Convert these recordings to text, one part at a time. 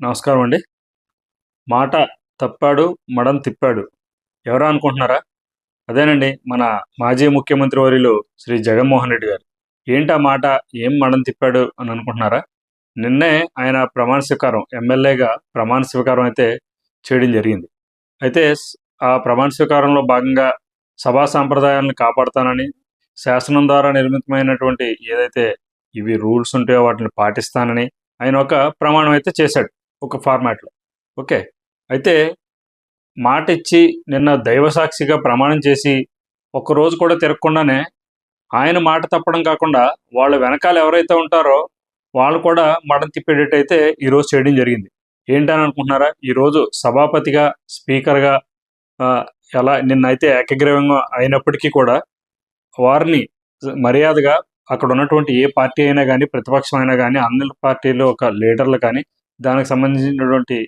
నమస్కారం అండి. మాట తప్పాడు మడం తిప్పాడు. ఎవరా అనుకుంటున్నారా? అదేనండి మన మాజీ ముఖ్యమంత్రి వర్యులు శ్రీ జగన్మోహన్ రెడ్డి గారు. ఏంటి ఆ మాట? ఏం మడం తిప్పాడు అని అనుకుంటున్నారా? నిన్నే ఆయన ప్రమాణ స్వీకారం ఎమ్మెల్యేగా ప్రమాణ స్వీకారం అయితే చేయడం జరిగింది. అయితే ఆ ప్రమాణ స్వీకారంలో భాగంగా సభా సాంప్రదాయాలను కాపాడుతానని శాసనం ద్వారా నిర్మితమైనటువంటి ఏదైతే ఇవి రూల్స్ ఉంటాయో వాటిని పాటిస్తానని ఆయన ఒక ప్రమాణం అయితే చేశాడు. ఒక ఫార్మాట్లో ఓకే అయితే మాట ఇచ్చి నిన్న దైవసాక్షిగా ప్రమాణం చేసి ఒక్కరోజు కూడా తిరగకుండానే ఆయన మాట తప్పడం కాకుండా వాళ్ళ వెనకాల ఎవరైతే ఉంటారో వాళ్ళు కూడా మడం తిప్పేటట్టయితే ఈరోజు చేయడం జరిగింది. ఏంటని అనుకుంటున్నారా? ఈరోజు సభాపతిగా స్పీకర్గా ఎలా నిన్నైతే ఏకగ్రీవంగా అయినప్పటికీ కూడా వారిని మర్యాదగా అక్కడ ఉన్నటువంటి ఏ పార్టీ అయినా కానీ ప్రతిపక్షం అయినా కానీ అన్ని పార్టీలు ఒక లీడర్లు కానీ దానికి సంబంధించినటువంటి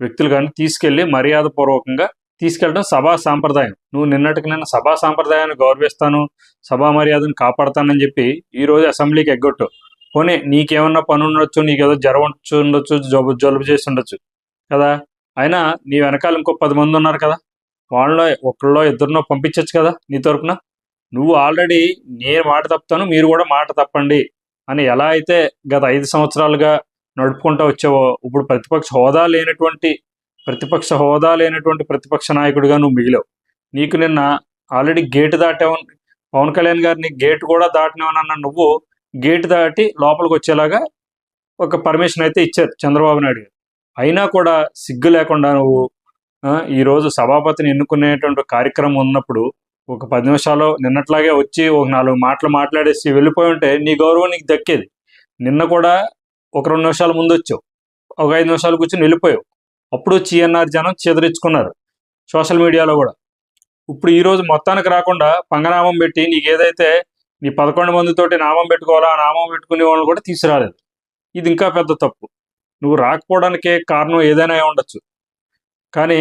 వ్యక్తులు కానీ తీసుకెళ్ళి మర్యాదపూర్వకంగా తీసుకెళ్ళడం సభా సాంప్రదాయం. నువ్వు నిన్నటికి నిన్న సభా సాంప్రదాయాన్ని గౌరవిస్తాను సభా మర్యాదను కాపాడతానని చెప్పి ఈ రోజు అసెంబ్లీకి ఎగ్గొట్టు. పోనీ నీకేమన్నా పని ఉండొచ్చు నీకేదో జ్వరం వచ్చు ఉండొచ్చు జబ్బు జలుబు చేసి ఉండొచ్చు కదా? అయినా నీ వెనకాల ఇంకో పది మంది ఉన్నారు కదా? వాళ్ళలో ఒకళ్ళో ఇద్దరినో పంపించవచ్చు కదా నీ తరపున? నువ్వు ఆల్రెడీ నేను మాట తప్పుతాను మీరు కూడా మాట తప్పండి అని ఎలా అయితే గత ఐదు సంవత్సరాలుగా నడుపుకుంటూ వచ్చావో ఇప్పుడు ప్రతిపక్ష హోదా లేనటువంటి ప్రతిపక్ష హోదా లేనటువంటి ప్రతిపక్ష నాయకుడిగా నువ్వు మిగిలావు. నీకు నిన్న ఆల్రెడీ గేటు దాటావు. పవన్ కళ్యాణ్ గారిని గేట్ కూడా దాటినవనన్న నువ్వు గేటు దాటి లోపలికి వచ్చేలాగా ఒక పర్మిషన్ అయితే ఇచ్చారు చంద్రబాబు నాయుడు గారు. అయినా కూడా సిగ్గు లేకుండా నువ్వు ఈరోజు సభాపతిని ఎన్నుకునేటువంటి కార్యక్రమం ఉన్నప్పుడు ఒక పది నిమిషాలు నిన్నట్లాగే వచ్చి ఒక నాలుగు మాటలు మాట్లాడేసి వెళ్ళిపోయి ఉంటే నీ గౌరవం నీకు దక్కేది. నిన్న కూడా ఒక రెండు నిమిషాల ముందు వచ్చావు ఒక ఐదు నిమిషాలు కూర్చొని వెళ్ళిపోయావు. అప్పుడు చిఎన్ఆర్ జనం చెదరించుకున్నారు సోషల్ మీడియాలో కూడా. ఇప్పుడు ఈరోజు మొత్తానికి రాకుండా పంగనామం పెట్టి నీకు ఏదైతే నీ పదకొండు మందితోటి నామం పెట్టుకోవాలో ఆ నామం పెట్టుకునే వాళ్ళు కూడా తీసుకురాలేదు. ఇది ఇంకా పెద్ద తప్పు. నువ్వు రాకపోవడానికే కారణం ఏదైనా ఉండొచ్చు. కానీ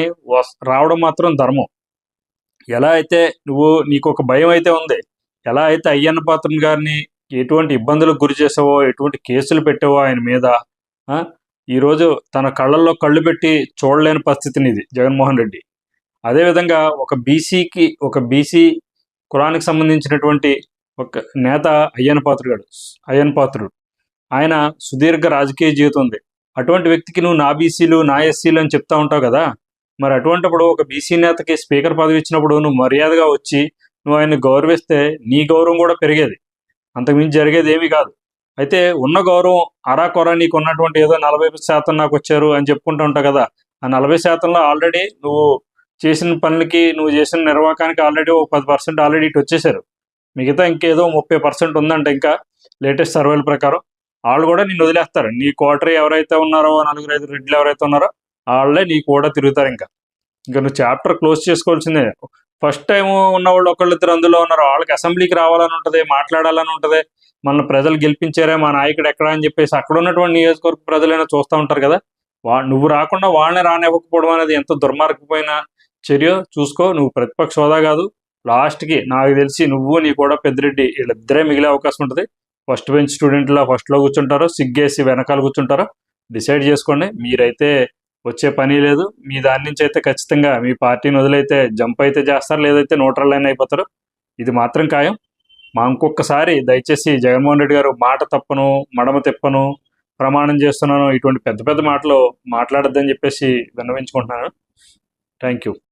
రావడం మాత్రం ధర్మం. ఎలా అయితే నువ్వు నీకు ఒక భయం అయితే ఉంది. ఎలా అయితే అయ్యన్న పాత్రని గారిని ఎటువంటి ఇబ్బందులకు గురి చేసావో ఎటువంటి కేసులు పెట్టావో ఆయన మీద ఈరోజు తన కళ్ళల్లో కళ్ళు పెట్టి చూడలేని పరిస్థితిని ఇది జగన్మోహన్ రెడ్డి. అదేవిధంగా ఒక బీసీకి ఒక బీసీ కులానికి సంబంధించినటువంటి ఒక నేత అయ్యన్ పాత్రుడు అయ్యన్ పాత్రుడు. ఆయన సుదీర్ఘ రాజకీయ జీవితం ఉంది. అటువంటి వ్యక్తికి నువ్వు నా బీసీలు నా ఎస్సీలు అని చెప్తా ఉంటావు కదా? మరి అటువంటిప్పుడు ఒక బీసీ నేతకి స్పీకర్ పదవి ఇచ్చినప్పుడు నువ్వు మర్యాదగా వచ్చి నువ్వు ఆయన్ని గౌరవిస్తే నీ గౌరవం కూడా పెరిగేది. అంతకుమించి జరిగేది ఏమీ కాదు. అయితే ఉన్న గౌరవం అరాకొర నీకు ఉన్నటువంటి ఏదో నలభై శాతం నాకు వచ్చారు అని చెప్పుకుంటూ ఉంటావు కదా. ఆ నలభై శాతంలో ఆల్రెడీ నువ్వు చేసిన పనులకి నువ్వు చేసిన నిర్వాహకానికి ఆల్రెడీ ఒక పది పర్సెంట్ ఆల్రెడీ ఇటు వచ్చేసారు. మిగతా ఇంకేదో ముప్పై పర్సెంట్ ఉందంట ఇంకా లేటెస్ట్ సర్వేల ప్రకారం. వాళ్ళు కూడా నిన్ను వదిలేస్తారు. నీ క్వార్టర్ ఎవరైతే ఉన్నారో నలుగురు ఐదు రెడ్లు ఎవరైతే ఉన్నారో వాళ్ళే నీకు కూడా తిరుగుతారు ఇంకా. ఇంకా నువ్వు చాప్టర్ క్లోజ్ చేసుకోవాల్సిందే. ఫస్ట్ టైం ఉన్న వాళ్ళు ఒకళ్ళిద్దరు అందులో ఉన్నారు. వాళ్ళకి అసెంబ్లీకి రావాలని ఉంటుంది మాట్లాడాలని ఉంటుంది. మన ప్రజలు గెలిపించారే మా నాయకుడు ఎక్కడ అని చెప్పేసి అక్కడ ఉన్నటువంటి నియోజకవర్గ ప్రజలైనా చూస్తూ ఉంటారు కదా. వా నువ్వు రాకుండా వాళ్ళని రానివ్వకపోవడం అనేది ఎంత దుర్మార్గపోయిన చర్య చూసుకో. నువ్వు ప్రతిపక్ష హోదా కాదు. లాస్ట్కి నాకు తెలిసి నువ్వు నీ కూడా పెద్దిరెడ్డి వీళ్ళిద్దరే మిగిలే అవకాశం ఉంటుంది. ఫస్ట్ బెంచ్ స్టూడెంట్లో ఫస్ట్లో కూర్చుంటారో. సిగ్గేసి వెనకాల కూర్చుంటారో. డిసైడ్ చేసుకోండి. మీరైతే వచ్చే పని లేదు. మీ దాని నుంచి అయితే ఖచ్చితంగా మీ పార్టీని వదిలైతే జంప్ అయితే చేస్తారు. లేదైతే న్యూట్రల్ లైన్ అయిపోతారు. ఇది మాత్రం ఖాయం. మా ఇంకొకసారి దయచేసి జగన్మోహన్ రెడ్డి గారు మాట తప్పను మడమ తిప్పను ప్రమాణం చేస్తున్నాను. ఇటువంటి పెద్ద పెద్ద మాటలు మాట్లాడద్దని చెప్పేసి విన్నవించుకుంటున్నాను. Thank you